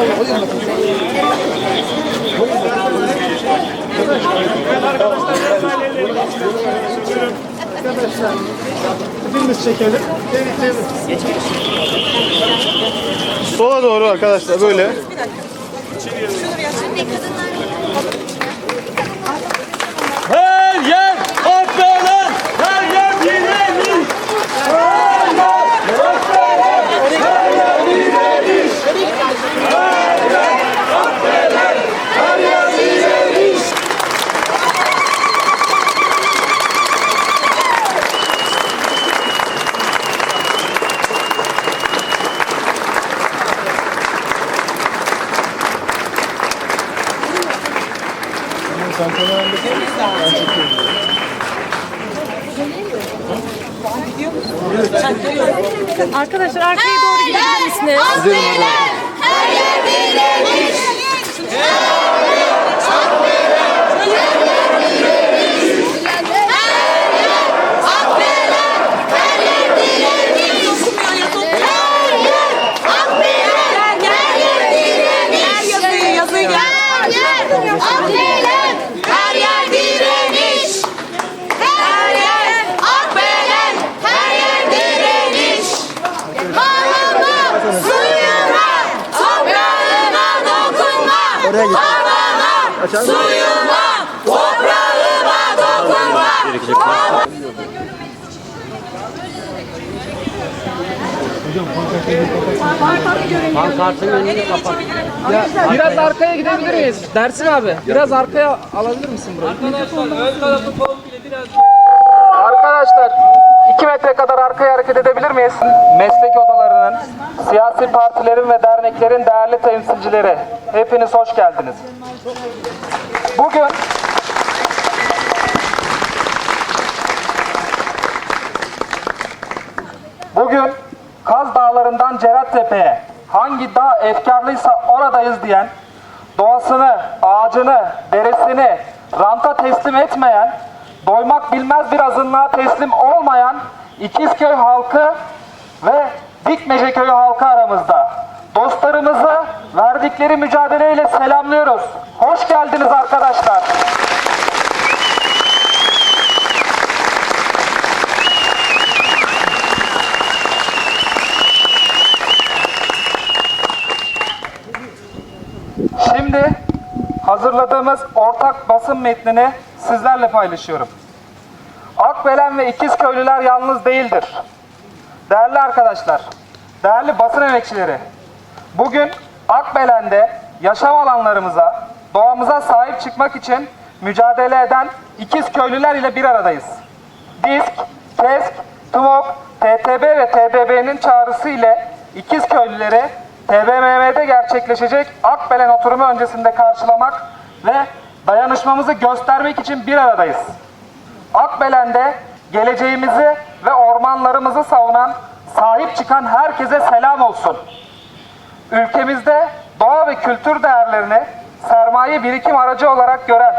Arkadaşlar hepimiz çekelim. Sola doğru arkadaşlar böyle. Her yer Akbelen, her yer direniş. Arkadaşlar arkaya doğru gidebilir misiniz? Her yer direniş. Akbelen, her yer direniş. Her yer Akbelen, her yer direniş. Malına, suyuna, toprağına dokunma. Havana, suyuna, toprağıma dokunma. Biraz arkaya gidebilir miyiz? Dersin abi. Biraz arkaya alabilir misin burayı? Arkadaşlar ön tarafı komple biraz Arkadaşlar 2 metre kadar arkaya hareket edebilir miyiz? Meslek odalarının, siyasi partilerin ve derneklerin değerli temsilcileri. Hepiniz hoş geldiniz. Bugün Bugün Kaz Dağları'ndan Cerattepe'ye hangi dağ efkarlıysa oradayız diyen, doğasını, ağacını, deresini ranta teslim etmeyen, doymak bilmez bir azınlığa teslim olmayan İkizköy halkı ve Dikmece köyü halkı aramızda. Dostlarımızı verdikleri mücadeleyle selamlıyoruz. Hoş geldiniz arkadaşlar. Şimdi hazırladığımız ortak basın metnini sizlerle paylaşıyorum. Akbelen ve İkizköylüler yalnız değildir. Değerli arkadaşlar, değerli basın emekçileri, bugün Akbelen'de yaşam alanlarımıza, doğamıza sahip çıkmak için mücadele eden İkizköylüler ile bir aradayız. DİSK, KESK, TMOK, TTB ve TBB'nin çağrısı ile İkizköylüleri TBMM'de gerçekleşecek Akbelen oturumu öncesinde karşılamak ve dayanışmamızı göstermek için bir aradayız. Akbelen'de geleceğimizi ve ormanlarımızı savunan, sahip çıkan herkese selam olsun. Ülkemizde doğa ve kültür değerlerini sermaye birikim aracı olarak gören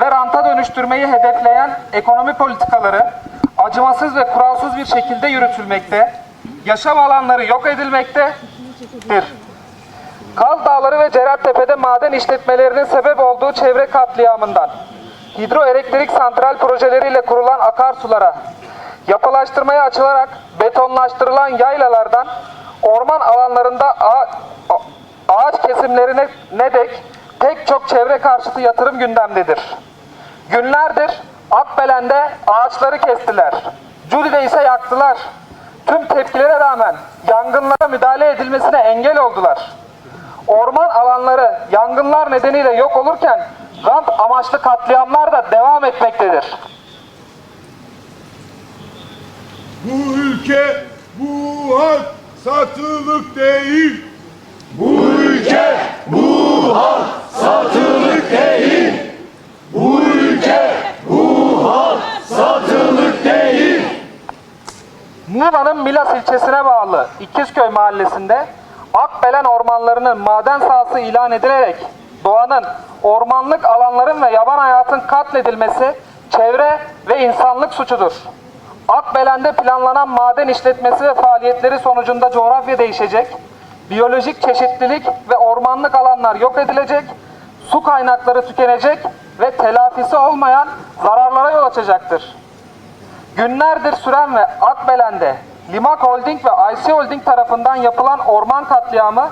ve ranta dönüştürmeyi hedefleyen ekonomi politikaları acımasız ve kuralsız bir şekilde yürütülmekte, yaşam alanları yok edilmektedir. Kaz Dağları ve Cerattepe'de maden işletmelerinin sebep olduğu çevre katliamından, hidroelektrik santral projeleriyle kurulan akarsulara, yapılaştırmaya açılarak betonlaştırılan yaylalardan orman alanlarında ağaç kesimlerine ne dek pek çok çevre karşıtı yatırım gündemdedir. Günlerdir Akbelen'de ağaçları kestiler. Cudi'de ise yaktılar. Tüm tepkilere rağmen yangınlara müdahale edilmesine engel oldular. Orman alanları yangınlar nedeniyle yok olurken rant amaçlı katliamlar da devam etmektedir. Bu ülke, bu halk satılık değil. Bu ülke, bu halk satılık değil. Bu ülke, bu halk satılık değil. Muğla'nın Milas ilçesine bağlı İkizköy mahallesinde Akbelen ormanlarının maden sahası ilan edilerek doğanın, ormanlık alanların ve yaban hayatın katledilmesi çevre ve insanlık suçudur. Akbelen'de planlanan maden işletmesi ve faaliyetleri sonucunda coğrafya değişecek, biyolojik çeşitlilik ve ormanlık alanlar yok edilecek, su kaynakları tükenecek ve telafisi olmayan zararlara yol açacaktır. Günlerdir süren ve Akbelen'de Limak Holding ve IC Holding tarafından yapılan orman katliamı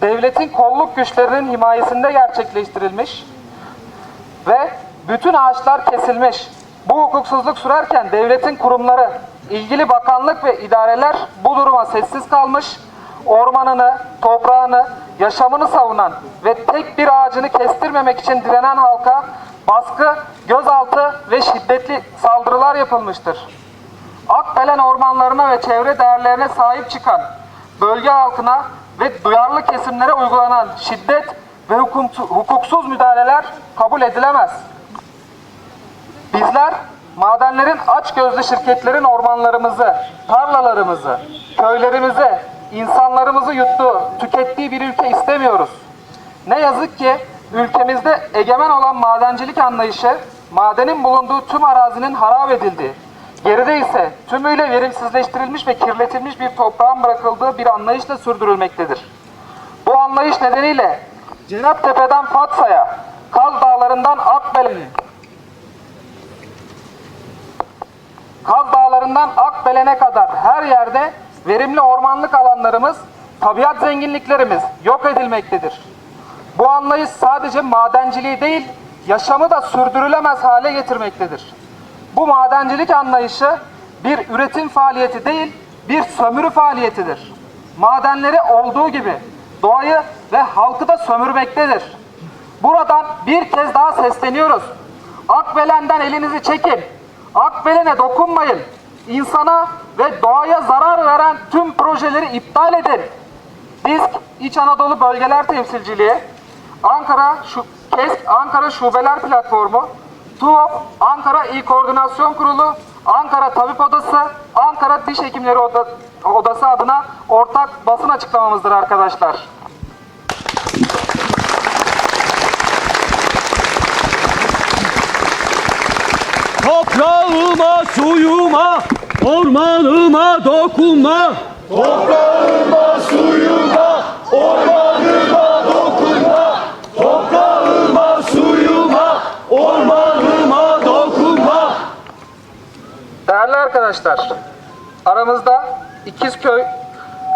devletin kolluk güçlerinin himayesinde gerçekleştirilmiş ve bütün ağaçlar kesilmiş. Bu hukuksuzluk sürerken devletin kurumları, ilgili bakanlık ve idareler bu duruma sessiz kalmış, ormanını, toprağını, yaşamını savunan ve tek bir ağacını kestirmemek için direnen halka baskı, gözaltı ve şiddetli saldırılar yapılmıştır. Akbelen ormanlarına ve çevre değerlerine sahip çıkan bölge halkına ve duyarlı kesimlere uygulanan şiddet ve hukuksuz müdahaleler kabul edilemez. Bizler madenlerin aç gözlü şirketlerin ormanlarımızı, tarlalarımızı, köylerimizi, insanlarımızı yuttuğu, tükettiği bir ülke istemiyoruz. Ne yazık ki ülkemizde egemen olan madencilik anlayışı, madenin bulunduğu tüm arazinin harap edildiği, geride ise tümüyle verimsizleştirilmiş ve kirletilmiş bir toprağın bırakıldığı bir anlayışla sürdürülmektedir. Bu anlayış nedeniyle Cenaptepe'den Fatsa'ya, Kaz Dağları'ndan Akbelen'e, Kaz Dağları'ndan Akbelen'e kadar her yerde verimli ormanlık alanlarımız, tabiat zenginliklerimiz yok edilmektedir. Bu anlayış sadece madenciliği değil, yaşamı da sürdürülemez hale getirmektedir. Bu madencilik anlayışı bir üretim faaliyeti değil, bir sömürü faaliyetidir. Madenleri olduğu gibi doğayı ve halkı da sömürmektedir. Buradan bir kez daha sesleniyoruz. Akbelen'den elinizi çekin. Akbelen'e dokunmayın. İnsana ve doğaya zarar veren tüm projeleri iptal edin. Biz İç Anadolu Bölgeler Temsilciliği, Ankara şu KESK Ankara Şubeler Platformu, TUOP, Ankara İl Koordinasyon Kurulu, Ankara Tabip Odası, Ankara Diş Hekimleri Oda- Odası adına ortak basın açıklamamızdır arkadaşlar. Toprağıma, suyuma, ormanıma dokunma. Toprağıma, suyuma, ormanıma dokunma. Toprağıma, suyuma, ormanıma dokunma. Değerli arkadaşlar, aramızda İkizköy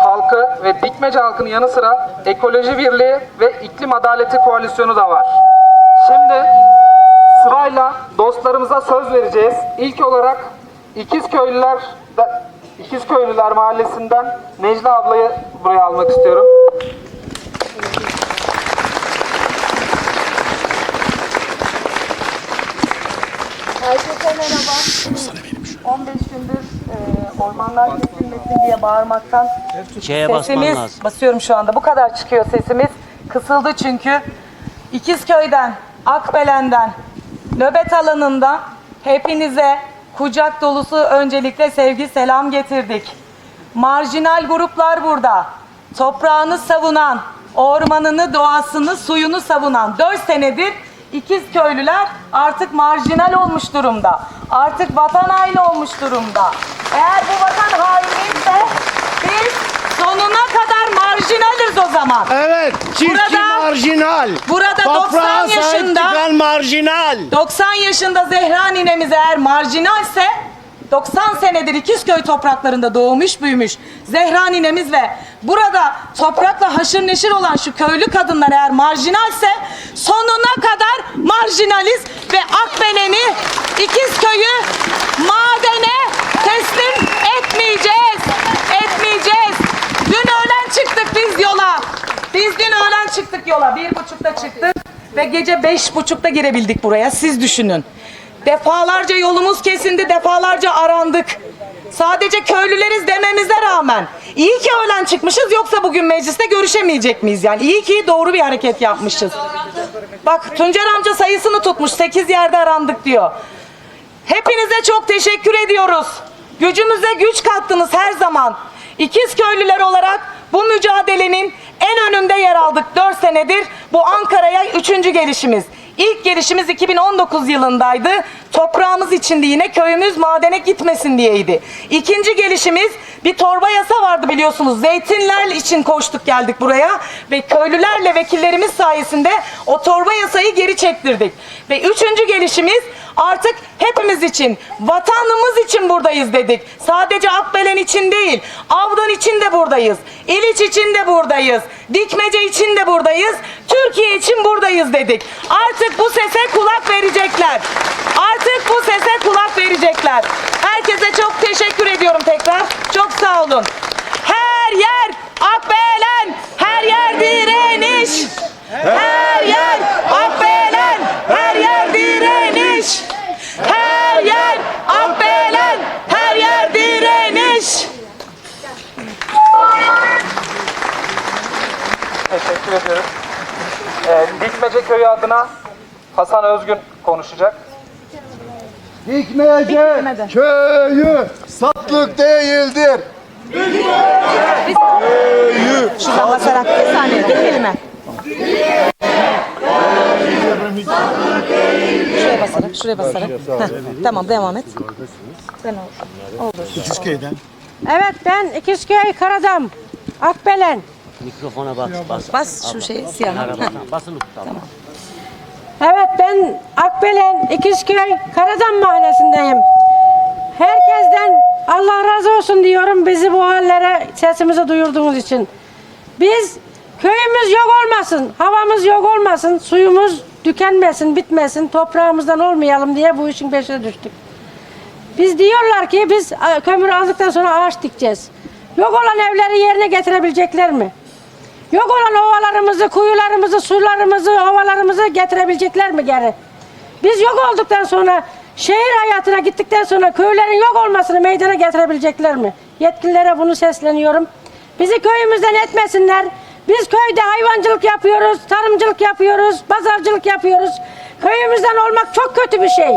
halkı ve Dikmece halkının yanı sıra Ekoloji Birliği ve İklim Adaleti Koalisyonu da var. Şimdi sırayla dostlarımıza söz vereceğiz. İlk olarak İkizköylüler İkizköylüler Mahallesi'nden Necla ablayı buraya almak istiyorum. Herkese merhaba. 15 gündür e, ormanlar kesilmesin diye bağırmaktan Şeye basman sesimiz, lazım. basıyorum şu anda, bu kadar çıkıyor sesimiz. Kısıldı çünkü. İkizköy'den, Akbelen'den, nöbet alanından hepinize kucak dolusu öncelikle sevgi selam getirdik. Marjinal gruplar burada. Toprağını savunan, ormanını, doğasını, suyunu savunan 4 senedir ikiz köylüler artık marjinal olmuş durumda. Artık vatan haini olmuş durumda. Eğer bu vatan hainiyse biz sonuna kadar marjinaliz o zaman. Evet, çiftçi Burada- marjinal. burada Toprağa 90 sahip yaşında- marjinal. 90 yaşında Zehra ninemiz eğer marjinalse 90 senedir İkizköy topraklarında doğmuş büyümüş Zehra ninemiz ve burada toprakla haşır neşir olan şu köylü kadınlar eğer marjinalse sonuna kadar marjinaliz ve Akbelen'i İkizköy'ü madene teslim etmeyeceğiz. Etmeyeceğiz. Dün öğlen çıktık biz yola. Biz dün öğlen çıktık yola. Bir buçukta çıktık ve gece beş buçukta girebildik buraya. Siz düşünün. Defalarca yolumuz kesindi, defalarca arandık. Sadece köylüleriz dememize rağmen. iyi ki öğlen çıkmışız yoksa bugün mecliste görüşemeyecek miyiz? Yani iyi ki doğru bir hareket yapmışız. Bak Tuncer amca sayısını tutmuş. 8 yerde arandık diyor. Hepinize çok teşekkür ediyoruz. Gücümüze güç kattınız her zaman. İkiz köylüler olarak bu mücadelenin en önünde yer aldık 4 senedir. Bu Ankara'ya üçüncü gelişimiz. İlk gelişimiz 2019 yılındaydı. Toprağımız içindi yine köyümüz madene gitmesin diyeydi. İkinci gelişimiz bir torba yasa vardı biliyorsunuz. Zeytinler için koştuk geldik buraya ve köylülerle vekillerimiz sayesinde o torba yasayı geri çektirdik. Ve üçüncü gelişimiz artık hepimiz için, vatanımız için buradayız dedik. Sadece Akbelen için değil, Avdan için de buradayız. İliç için de buradayız. Dikmece için de buradayız. Türkiye için buradayız dedik. Artık bu sese kulak verecekler. Artık bu sese kulak verecekler. Herkese çok teşekkür ediyorum tekrar. Çok sağ olun. Her yer Akbelen, her yer direniş. Her yer Akbelen, her yer direniş. Her yer Akbelen, her yer direniş. Teşekkür ediyoruz. Ee, Dikmece Köyü adına Hasan Özgün konuşacak. Dikmece köyü satlık değildir. Şuradan basarak bir saniye bir kelime. Şuraya basarak, şuraya basarak. Heh, tamam devam et. Ben ol- İkizköy'den. Evet ben İkizköy Karadam. Akbelen. Mikrofona bas, bas. Bas şu şeyi siyah. Heh. Basılı tutalım. Evet ben Akbelen İkizköy Karadam mahallesindeyim. Herkesten Allah razı olsun diyorum bizi bu hallere sesimizi duyurduğunuz için. Biz köyümüz yok olmasın, havamız yok olmasın, suyumuz tükenmesin, bitmesin, toprağımızdan olmayalım diye bu işin peşine düştük. Biz diyorlar ki biz kömür aldıktan sonra ağaç dikeceğiz. Yok olan evleri yerine getirebilecekler mi? Yok olan ovalarımızı, kuyularımızı, sularımızı, ovalarımızı getirebilecekler mi geri? Biz yok olduktan sonra, şehir hayatına gittikten sonra köylerin yok olmasını meydana getirebilecekler mi? Yetkililere bunu sesleniyorum. Bizi köyümüzden etmesinler. Biz köyde hayvancılık yapıyoruz, tarımcılık yapıyoruz, pazarcılık yapıyoruz. Köyümüzden olmak çok kötü bir şey.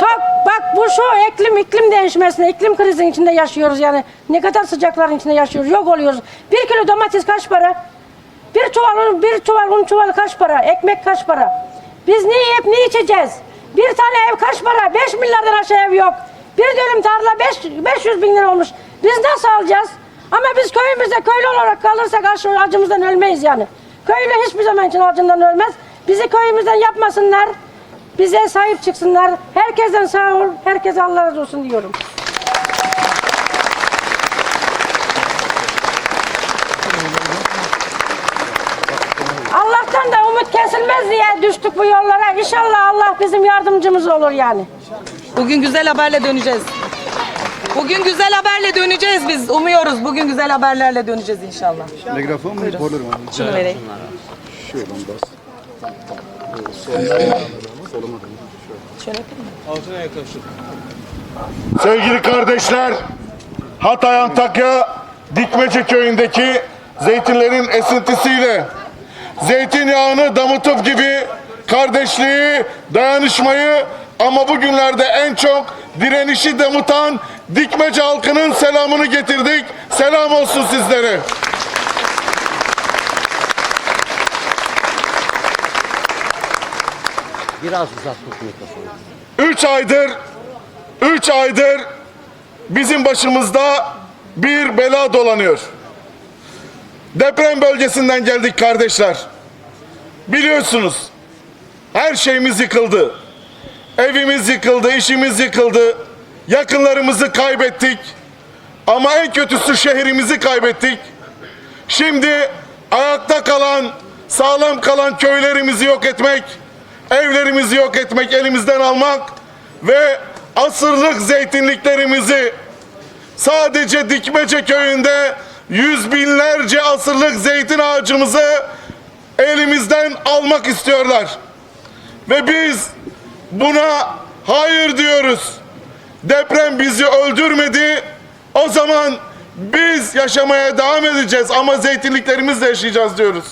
Çok bak bu şu iklim iklim değişmesine, iklim krizinin içinde yaşıyoruz yani. Ne kadar sıcakların içinde yaşıyoruz. Yok oluyoruz. Bir kilo domates kaç para? Bir çuval un, bir çuval un çuvalı kaç para? Ekmek kaç para? Biz ne yiyip ne içeceğiz? Bir tane ev kaç para? 5 milyardan aşağı ev yok. Bir dönüm tarla 5, 500 bin lira olmuş. Biz nasıl alacağız? Ama biz köyümüzde köylü olarak kalırsak acımızdan ölmeyiz yani. Köylü hiçbir zaman için acından ölmez. Bizi köyümüzden yapmasınlar. Bize sahip çıksınlar. Herkesten sağ ol. Herkese Allah razı olsun diyorum. Allah'tan da umut kesilmez diye düştük bu yollara. İnşallah Allah bizim yardımcımız olur yani. Bugün güzel haberle döneceğiz. Bugün güzel haberle döneceğiz biz. Umuyoruz. Bugün güzel haberlerle döneceğiz inşallah. Mikrofon mu? Mu? Şunu vereyim. Şuradan bas. Şöyle yapayım mı? Sevgili kardeşler, Hatay Antakya Dikmece köyündeki zeytinlerin esintisiyle zeytinyağını damıtıp gibi kardeşliği, dayanışmayı ama bugünlerde en çok direnişi damıtan Dikmece halkının selamını getirdik. Selam olsun sizlere. Biraz uzak mikrofonu. Üç aydır, üç aydır bizim başımızda bir bela dolanıyor. Deprem bölgesinden geldik kardeşler. Biliyorsunuz her şeyimiz yıkıldı. Evimiz yıkıldı, işimiz yıkıldı. Yakınlarımızı kaybettik. Ama en kötüsü şehrimizi kaybettik. Şimdi ayakta kalan, sağlam kalan köylerimizi yok etmek, evlerimizi yok etmek, elimizden almak ve asırlık zeytinliklerimizi sadece Dikmece köyünde yüz binlerce asırlık zeytin ağacımızı elimizden almak istiyorlar. Ve biz buna hayır diyoruz. Deprem bizi öldürmedi. O zaman biz yaşamaya devam edeceğiz ama zeytinliklerimizle yaşayacağız diyoruz.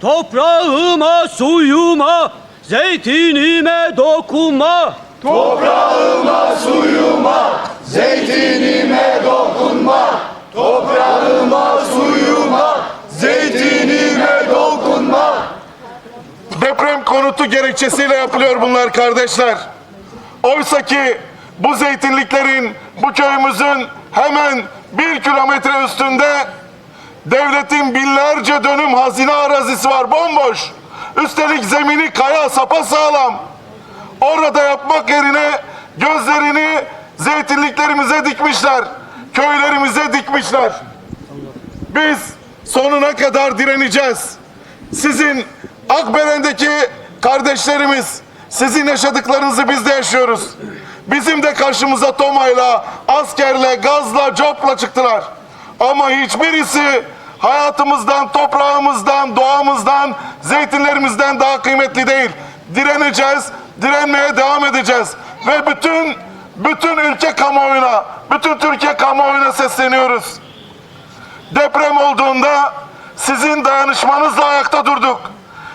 Toprağıma, suyuma, zeytinime dokunma. Toprağıma, suyuma, zeytinime dokunma. Toprağıma, suyuma, zeytinime dokunma. Deprem konutu gerekçesi gerekçesiyle yapılıyor bunlar kardeşler. Oysa ki bu zeytinliklerin bu köyümüzün hemen bir kilometre üstünde devletin binlerce dönüm hazine arazisi var bomboş. Üstelik zemini kaya sapasağlam. Orada yapmak yerine gözlerini zeytinliklerimize dikmişler. Köylerimize dikmişler. Biz sonuna kadar direneceğiz. Sizin Akbelen'deki kardeşlerimiz, sizin yaşadıklarınızı biz de yaşıyoruz. Bizim de karşımıza Toma'yla, askerle, gazla, copla çıktılar. Ama hiçbirisi hayatımızdan, toprağımızdan, doğamızdan, zeytinlerimizden daha kıymetli değil. Direneceğiz, direnmeye devam edeceğiz. Ve bütün, bütün ülke kamuoyuna, bütün Türkiye kamuoyuna sesleniyoruz. Deprem olduğunda sizin dayanışmanızla ayakta durduk.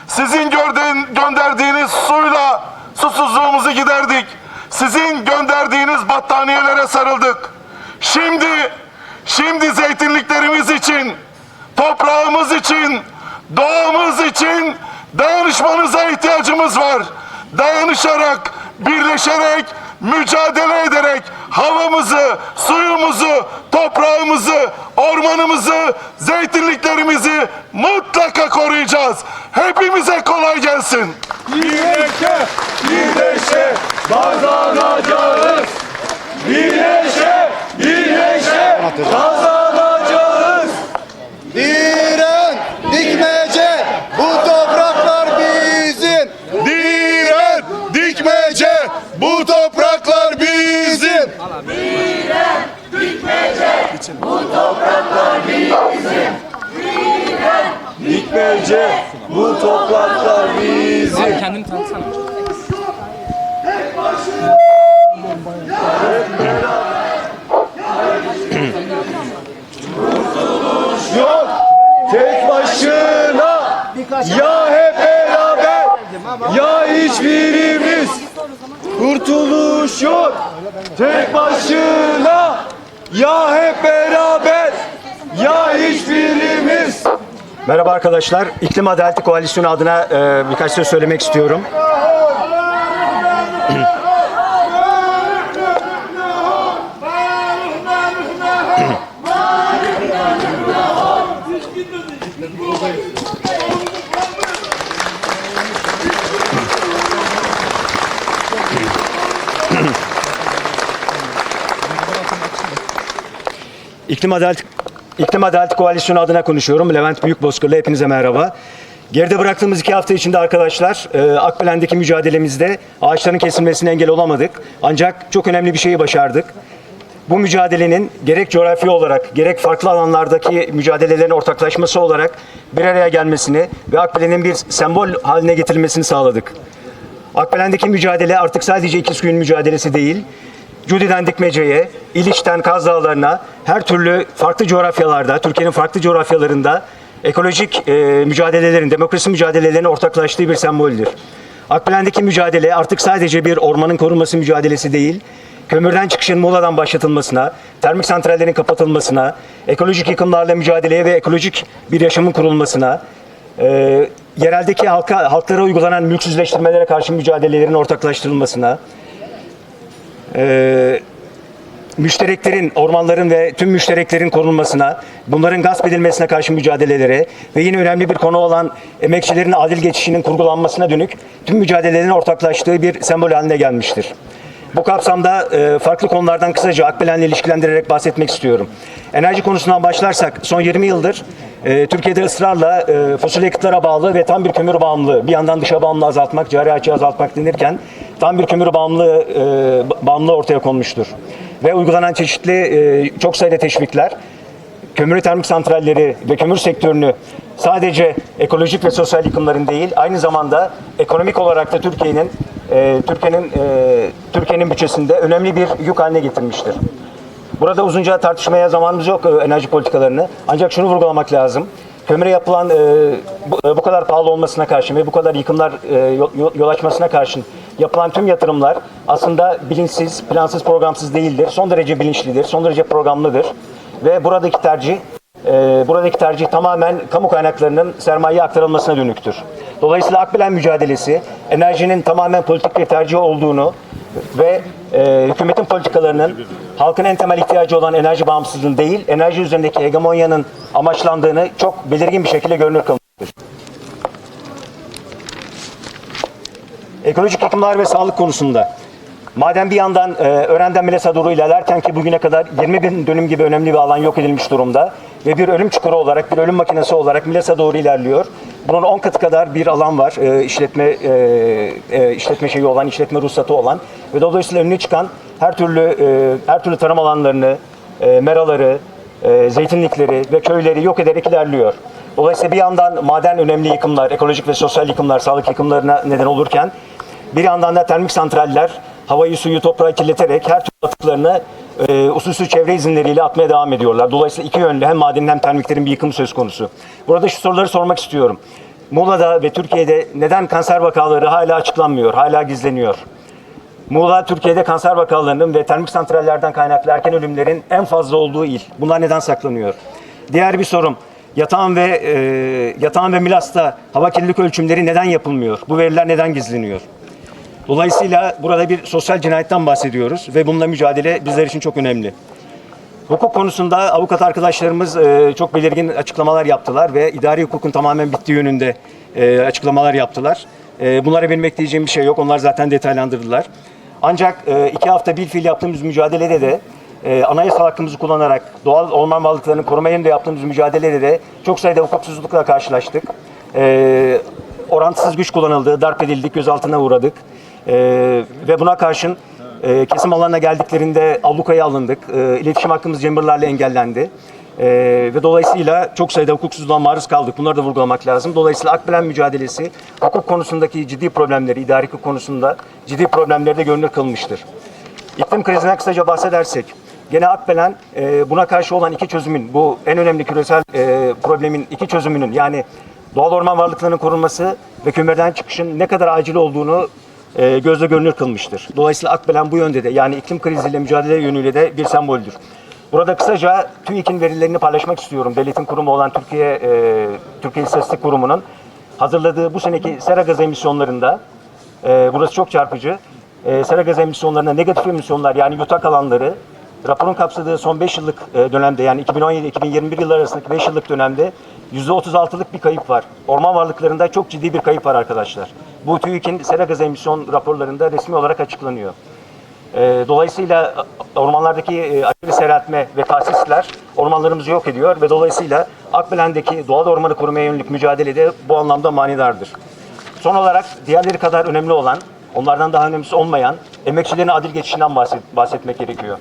Sizin gördüğün, gönderdiğiniz suyla susuzluğumuzu giderdik. Sizin gönderdiğiniz battaniyelere sarıldık. Şimdi, şimdi zeytinliklerimiz için, toprağımız için, doğamız için dayanışmanıza ihtiyacımız var. Dayanışarak, birleşerek, mücadele ederek havamızı, suyumuzu, toprağımızı, ormanımızı, zeytinliklerimizi mutlaka koruyacağız. Hepimize kolay gelsin. Birleşe, birleşe kazanacağız. Birleşe, birleşe kazanacağız. Diren dikmece bu topraklar bizim. Diren, dikmece, bu topraklar bizim. Dikmece bu topraklar bizim. Yok. Tek başına. Ya hep beraber. Ya hiçbirimiz. Kurtuluş yok. Tek başına ya hep beraber ya hiçbirimiz Merhaba arkadaşlar. İklim Adaleti Koalisyonu adına e, birkaç söz söylemek istiyorum. İklim Adalet İklim Adaleti Koalisyonu adına konuşuyorum. Levent Büyükbozkır'la hepinize merhaba. Geride bıraktığımız iki hafta içinde arkadaşlar e, Akbelen'deki mücadelemizde ağaçların kesilmesine engel olamadık. Ancak çok önemli bir şeyi başardık. Bu mücadelenin gerek coğrafi olarak gerek farklı alanlardaki mücadelelerin ortaklaşması olarak bir araya gelmesini ve Akbelen'in bir sembol haline getirilmesini sağladık. Akbelen'deki mücadele artık sadece ikiz köyün mücadelesi değil, Cudi'den Dikmece'ye, İliç'ten Kaz Dağları'na her türlü farklı coğrafyalarda, Türkiye'nin farklı coğrafyalarında ekolojik e, mücadelelerin, demokrasi mücadelelerinin ortaklaştığı bir semboldür. Akbelen'deki mücadele artık sadece bir ormanın korunması mücadelesi değil, kömürden çıkışın Muğla'dan başlatılmasına, termik santrallerin kapatılmasına, ekolojik yıkımlarla mücadeleye ve ekolojik bir yaşamın kurulmasına, e, yereldeki halka, halklara uygulanan mülksüzleştirmelere karşı mücadelelerin ortaklaştırılmasına, e, müştereklerin, ormanların ve tüm müştereklerin korunmasına, bunların gasp edilmesine karşı mücadelelere ve yine önemli bir konu olan emekçilerin adil geçişinin kurgulanmasına dönük tüm mücadelelerin ortaklaştığı bir sembol haline gelmiştir. Bu kapsamda e, farklı konulardan kısaca Akbelen'le ilişkilendirerek bahsetmek istiyorum. Enerji konusundan başlarsak son 20 yıldır e, Türkiye'de ısrarla e, fosil yakıtlara bağlı ve tam bir kömür bağımlılığı, bir yandan dışa bağımlılığı azaltmak, cari açığı azaltmak denirken tam bir kömür bağımlılığı, e, bağımlılığı ortaya konmuştur. Ve uygulanan çeşitli e, çok sayıda teşvikler kömür termik santralleri ve kömür sektörünü sadece ekolojik ve sosyal yıkımların değil, aynı zamanda ekonomik olarak da Türkiye'nin e, Türkiye'nin e, Türkiye'nin bütçesinde önemli bir yük haline getirmiştir. Burada uzunca tartışmaya zamanımız yok e, enerji politikalarını. Ancak şunu vurgulamak lazım. Kömüre yapılan e, bu, e, bu kadar pahalı olmasına karşın ve bu kadar yıkımlar yol, açmasına karşın yapılan tüm yatırımlar aslında bilinçsiz, plansız, programsız değildir. Son derece bilinçlidir, son derece programlıdır. Ve buradaki tercih buradaki tercih tamamen kamu kaynaklarının sermayeye aktarılmasına dönüktür. Dolayısıyla Akbelen mücadelesi enerjinin tamamen politik bir tercih olduğunu ve e, hükümetin politikalarının halkın en temel ihtiyacı olan enerji bağımsızlığını değil, enerji üzerindeki hegemonyanın amaçlandığını çok belirgin bir şekilde görünür kılmıştır. Ekolojik yıkımlar ve sağlık konusunda Madem bir yandan e, Ören'den Miles'a doğru ilerlerken ki bugüne kadar 20 bin dönüm gibi önemli bir alan yok edilmiş durumda ve bir ölüm çukuru olarak, bir ölüm makinesi olarak Miles'a doğru ilerliyor. Bunun 10 katı kadar bir alan var, e, işletme e, e, işletme şeyi olan, işletme ruhsatı olan ve dolayısıyla önüne çıkan her türlü e, her türlü tarım alanlarını, e, meraları, e, zeytinlikleri ve köyleri yok ederek ilerliyor. Dolayısıyla bir yandan maden önemli yıkımlar, ekolojik ve sosyal yıkımlar, sağlık yıkımlarına neden olurken bir yandan da termik santraller havayı, suyu, toprağı kirleterek her türlü atıklarını e, usulsüz çevre izinleriyle atmaya devam ediyorlar. Dolayısıyla iki yönlü hem madenin hem termiklerin bir yıkım söz konusu. Burada şu soruları sormak istiyorum. Muğla'da ve Türkiye'de neden kanser vakaları hala açıklanmıyor, hala gizleniyor? Muğla, Türkiye'de kanser vakalarının ve termik santrallerden kaynaklı erken ölümlerin en fazla olduğu il. Bunlar neden saklanıyor? Diğer bir sorum. Yatağan ve e, Yatağan ve Milas'ta hava kirlilik ölçümleri neden yapılmıyor? Bu veriler neden gizleniyor? Dolayısıyla burada bir sosyal cinayetten bahsediyoruz ve bununla mücadele bizler için çok önemli. Hukuk konusunda avukat arkadaşlarımız e, çok belirgin açıklamalar yaptılar ve idari hukukun tamamen bittiği yönünde e, açıklamalar yaptılar. E, bunlara benim ekleyeceğim bir şey yok. Onlar zaten detaylandırdılar. Ancak e, iki hafta bir fiil yaptığımız mücadelede de e, anayasal hakkımızı kullanarak doğal orman varlıklarını koruma yönünde yaptığımız mücadelede de çok sayıda hukuksuzlukla karşılaştık. Orantısız güç kullanıldı, darp edildik, gözaltına uğradık. E, ve buna karşın e, kesim alanına geldiklerinde ablukaya alındık. E, iletişim hakkımız cemberlerle engellendi. E, ve dolayısıyla çok sayıda hukuksuzluğa maruz kaldık. Bunları da vurgulamak lazım. Dolayısıyla Akbelen mücadelesi hukuk konusundaki ciddi problemleri, idari hukuk konusunda ciddi problemleri de görünür kılmıştır. İklim krizinden kısaca bahsedersek, gene Akbelen e, buna karşı olan iki çözümün, bu en önemli küresel e, problemin iki çözümünün yani doğal orman varlıklarının korunması ve kömürden çıkışın ne kadar acil olduğunu e, gözle görünür kılmıştır. Dolayısıyla Akbelen bu yönde de yani iklim kriziyle mücadele yönüyle de bir semboldür. Burada kısaca TÜİK'in verilerini paylaşmak istiyorum. Devletin kurumu olan Türkiye e, Türkiye İstatistik Kurumu'nun hazırladığı bu seneki sera gaz emisyonlarında e, burası çok çarpıcı. E, sera gaz emisyonlarına negatif emisyonlar yani yutak alanları raporun kapsadığı son 5 yıllık e, dönemde yani 2017-2021 yılları arasındaki 5 yıllık dönemde %36'lık bir kayıp var. Orman varlıklarında çok ciddi bir kayıp var arkadaşlar. Bu TÜİK'in sera gaz emisyon raporlarında resmi olarak açıklanıyor. E, dolayısıyla ormanlardaki e, aşırı seyreltme ve tahsisler ormanlarımızı yok ediyor ve dolayısıyla Akbelen'deki doğal ormanı korumaya yönelik mücadelede bu anlamda manidardır. Son olarak diğerleri kadar önemli olan, onlardan daha önemlisi olmayan emekçilerin adil geçişinden bahset, bahsetmek gerekiyor.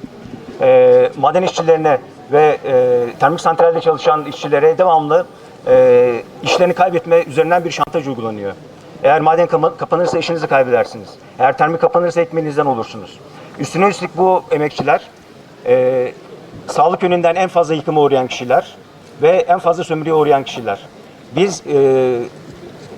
E, maden işçilerine ve e, termik santralde çalışan işçilere devamlı e, işlerini kaybetme üzerinden bir şantaj uygulanıyor. Eğer maden kapa- kapanırsa işinizi kaybedersiniz. Eğer termik kapanırsa ekmeğinizden olursunuz. Üstüne üstlük bu emekçiler e, sağlık yönünden en fazla yıkıma uğrayan kişiler ve en fazla sömürüye uğrayan kişiler. Biz e,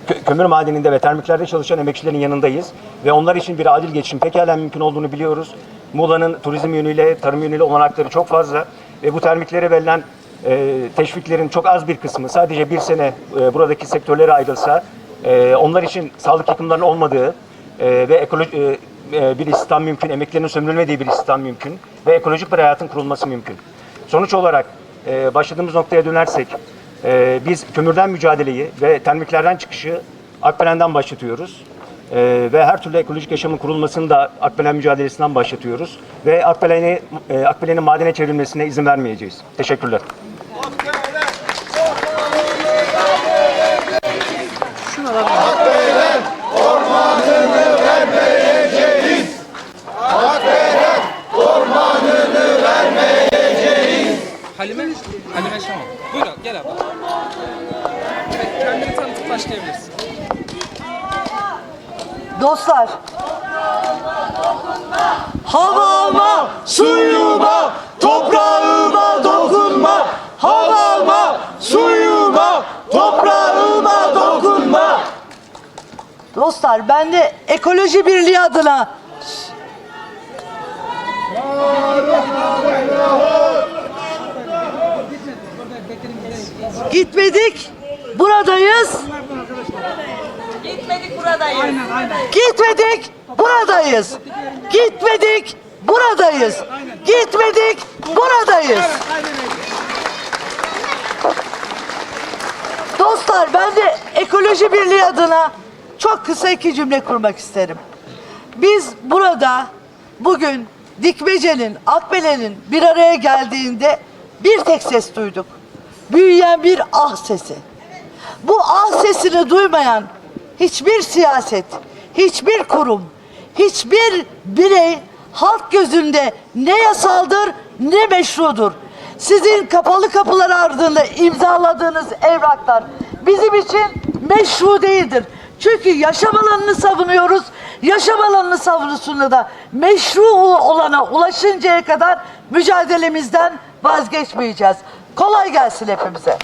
kö- kömür madeninde ve termiklerde çalışan emekçilerin yanındayız ve onlar için bir adil geçişin pekala mümkün olduğunu biliyoruz. Muğla'nın turizm yönüyle, tarım yönüyle olanakları çok fazla ve bu termiklere verilen e, teşviklerin çok az bir kısmı sadece bir sene e, buradaki sektörlere ayrılsa e, onlar için sağlık yıkımlarının olmadığı e, ve ekoloji, e, e, bir istihdam mümkün, emeklerinin sömürülmediği bir istihdam mümkün ve ekolojik bir hayatın kurulması mümkün. Sonuç olarak başladığımız noktaya dönersek biz kömürden mücadeleyi ve termiklerden çıkışı Akbelen'den başlatıyoruz. Ve her türlü ekolojik yaşamın kurulmasını da Akbelen mücadelesinden başlatıyoruz. Ve Akbelen'i, e, Akbelen'in madene çevrilmesine izin vermeyeceğiz. Teşekkürler. Abi. Evet, kendini tanıtıp başlayabilirsin. Dostlar. Havama, suyuma, toprağıma dokunma. Havama, suyuma, toprağıma dokunma. Dostlar ben de ekoloji birliği adına Gitmedik, buradayız. Gitmedik buradayız. Gitmedik, buradayız. Gitmedik, buradayız. Gitmedik, buradayız. Dostlar ben de Ekoloji Birliği adına çok kısa iki cümle kurmak isterim. Biz burada bugün Dikmece'nin, Akbele'nin bir araya geldiğinde bir tek ses duyduk. Büyüyen bir ah sesi. Bu ah sesini duymayan hiçbir siyaset, hiçbir kurum, hiçbir birey halk gözünde ne yasaldır ne meşrudur. Sizin kapalı kapılar ardında imzaladığınız evraklar bizim için meşru değildir. Çünkü yaşam alanını savunuyoruz. Yaşam alanını savunusunda da meşru olana ulaşıncaya kadar mücadelemizden vazgeçmeyeceğiz. Kolay gelsin hepimize.